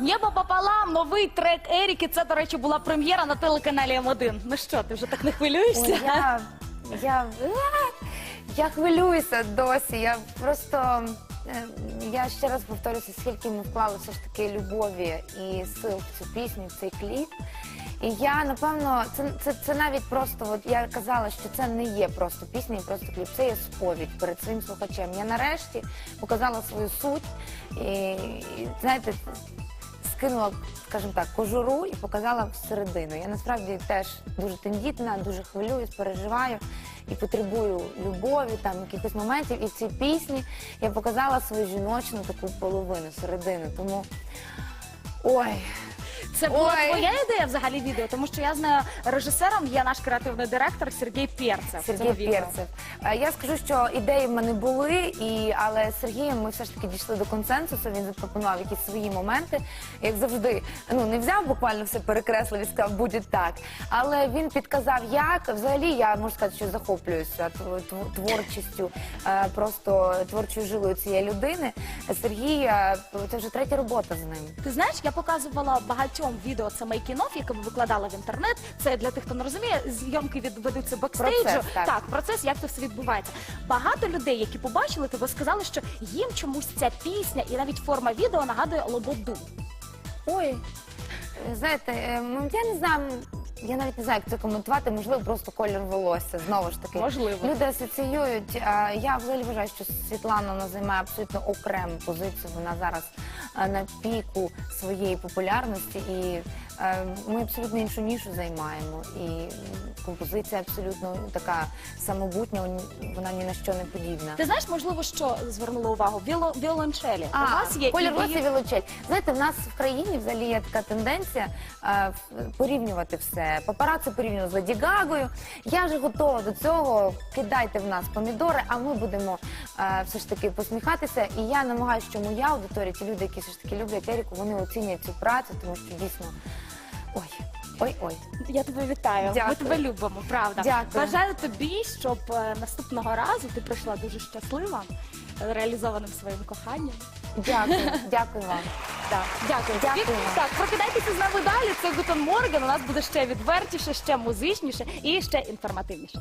Небо пополам, новий трек Еріки. Це, до речі, була прем'єра на телеканалі М1. Ну що, ти вже так не хвилюєшся? Ой, я, я, я хвилююся досі. Я просто е, я ще раз повторюся, скільки ми вклали все ж таки любові і сил в цю пісню, в цей кліп. І я напевно, це, це, це навіть просто, от я казала, що це не є просто пісня, і просто кліп, це є сповідь перед своїм слухачем. Я нарешті показала свою суть і, і знаєте, скинула, скажімо так, кожуру і показала всередину. Я насправді теж дуже тендітна, дуже хвилююсь, переживаю і потребую любові, там якихось моментів. І в цій пісні я показала свою жіночну таку половину, середину. Тому ой, Це була Ой. твоя ідея взагалі відео, тому що я знаю, режисером є наш креативний директор Сергій Перцев. Сергій відео. Перцев. Е, Я скажу, що ідеї в мене були, і але з Сергієм ми все ж таки дійшли до консенсусу. Він запропонував якісь свої моменти. Як завжди, ну не взяв буквально все перекреслив і сказав, буде так. Але він підказав, як взагалі я можу сказати, що захоплююся тв- тв- творчістю, е, просто творчою жилою цієї людини. Сергій, е, це вже третя робота з ним. Ти знаєш, я показувала багатьом відео це мейкінов, яке викладала в інтернет. Це для тих, хто не розуміє, зйомки відведуться бекстейджу. Процес, так. процес, як це все відбувається. Багато людей, які побачили тебе, сказали, що їм чомусь ця пісня і навіть форма відео нагадує Лободу. Ой, знаєте, е, я не знаю. Я навіть не знаю, як це коментувати, можливо, просто колір волосся. Знову ж таки, Можливо. люди асоціюють. а, Я взагалі вважаю, що Світлана вона займає абсолютно окрему позицію. Вона зараз а, на піку своєї популярності, і е, ми абсолютно іншу нішу займаємо. І композиція абсолютно така самобутня, вона ні на що не подібна. Ти знаєш, можливо, що звернула увагу? Віоло, віолончелі. У вас є колір волосся вілочель. Знаєте, в нас в країні взагалі є така тенденція е, порівнювати все. Папараці порівнювати з Леді Гагою. Я вже готова до цього. Кидайте в нас помідори, а ми будемо е, все ж таки посміхатися. І я намагаюся, що моя аудиторія, ті люди, які все ж таки люблять Еріку, вони оцінять цю працю, тому що дійсно. Ой, ой, ой. Я тебе вітаю. Ми Дякую. тебе любимо, правда. Дякую. Бажаю тобі, щоб е, наступного разу ти прийшла дуже щаслива, е, реалізованим своїм коханням. Дякую, дякую вам. Так, дякую. тобі. Дякую. Так, прокидайтеся з нами далі. Це Гутен Морген. У нас буде ще відвертіше, ще музичніше і ще інформативніше.